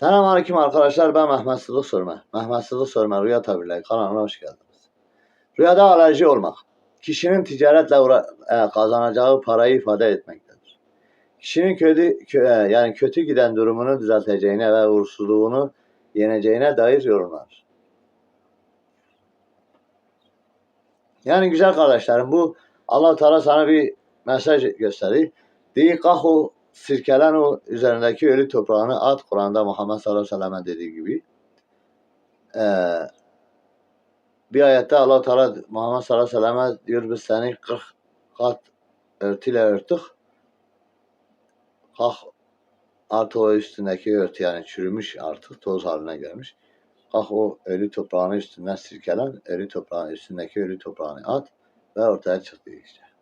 Selamünaleyküm arkadaşlar. Ben Mehmet Sıdık Sörme. Mehmet Sıdık Sörme Rüya Tabirleri kanalına hoş geldiniz. Rüyada alerji olmak, kişinin ticaretle e, kazanacağı parayı ifade etmektedir. Kişinin kötü kö- e, yani kötü giden durumunu düzelteceğine ve uğursuzluğunu yeneceğine dair yorumlar. Yani güzel kardeşlerim bu Allah Teala sana bir mesaj kalk o sirkelen o üzerindeki ölü toprağını at Kur'an'da Muhammed sallallahu aleyhi ve sellem dediği gibi. Ee, bir ayette Allah Teala Muhammed sallallahu aleyhi ve sellem diyor biz seni 40 kat örtüyle örtük. Kalk artık o üstündeki örtü yani çürümüş artık toz haline gelmiş. Kalk o ölü toprağını üstünden sirkelen, ölü toprağın üstündeki ölü toprağını at ve ortaya çıktı işte.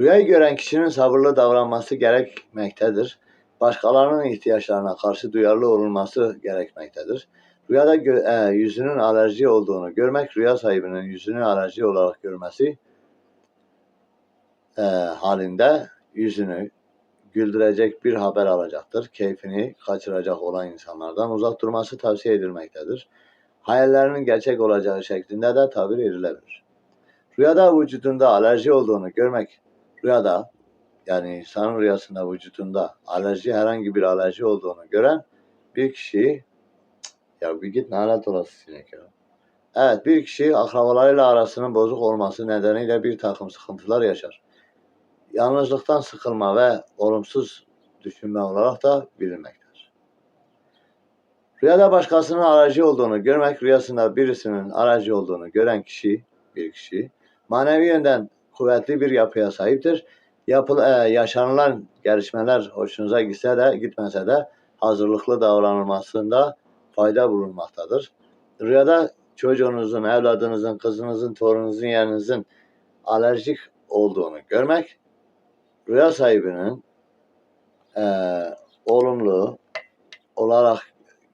Rüyayı gören kişinin sabırlı davranması gerekmektedir. Başkalarının ihtiyaçlarına karşı duyarlı olunması gerekmektedir. Rüyada gö- e, yüzünün alerji olduğunu görmek, rüya sahibinin yüzünü alerji olarak görmesi e, halinde yüzünü güldürecek bir haber alacaktır. Keyfini kaçıracak olan insanlardan uzak durması tavsiye edilmektedir. Hayallerinin gerçek olacağı şeklinde de tabir edilebilir. Rüyada vücudunda alerji olduğunu görmek, rüyada yani insanın rüyasında vücudunda alerji herhangi bir alerji olduğunu gören bir kişi ya bir git lanet olası sinek ya. Evet bir kişi akrabalarıyla arasının bozuk olması nedeniyle bir takım sıkıntılar yaşar. Yalnızlıktan sıkılma ve olumsuz düşünme olarak da bilinmektedir. Rüyada başkasının alerji olduğunu görmek, rüyasında birisinin alerji olduğunu gören kişi, bir kişi, manevi yönden kuvvetli bir yapıya sahiptir. Yapıl, e, yaşanılan gelişmeler hoşunuza gitse de gitmese de hazırlıklı davranılmasında fayda bulunmaktadır. Rüyada çocuğunuzun, evladınızın, kızınızın, torununuzun, yeğeninizin alerjik olduğunu görmek, rüya sahibinin e, olumlu olarak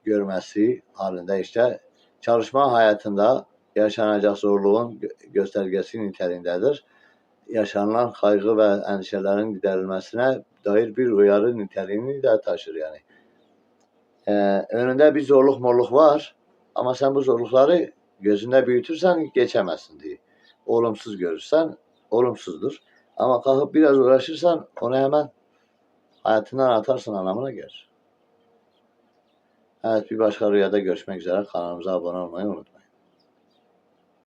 görmesi halinde işte çalışma hayatında yaşanacak zorluğun gö- göstergesi niteliğindedir. Yaşanılan kaygı ve endişelerin giderilmesine dair bir uyarı niteliğini de taşır yani. Ee, önünde bir zorluk morluk var ama sen bu zorlukları gözünde büyütürsen geçemezsin diye. Olumsuz görürsen olumsuzdur. Ama kalkıp biraz uğraşırsan onu hemen hayatından atarsın anlamına gelir. Evet bir başka rüyada görüşmek üzere. Kanalımıza abone olmayı unutmayın.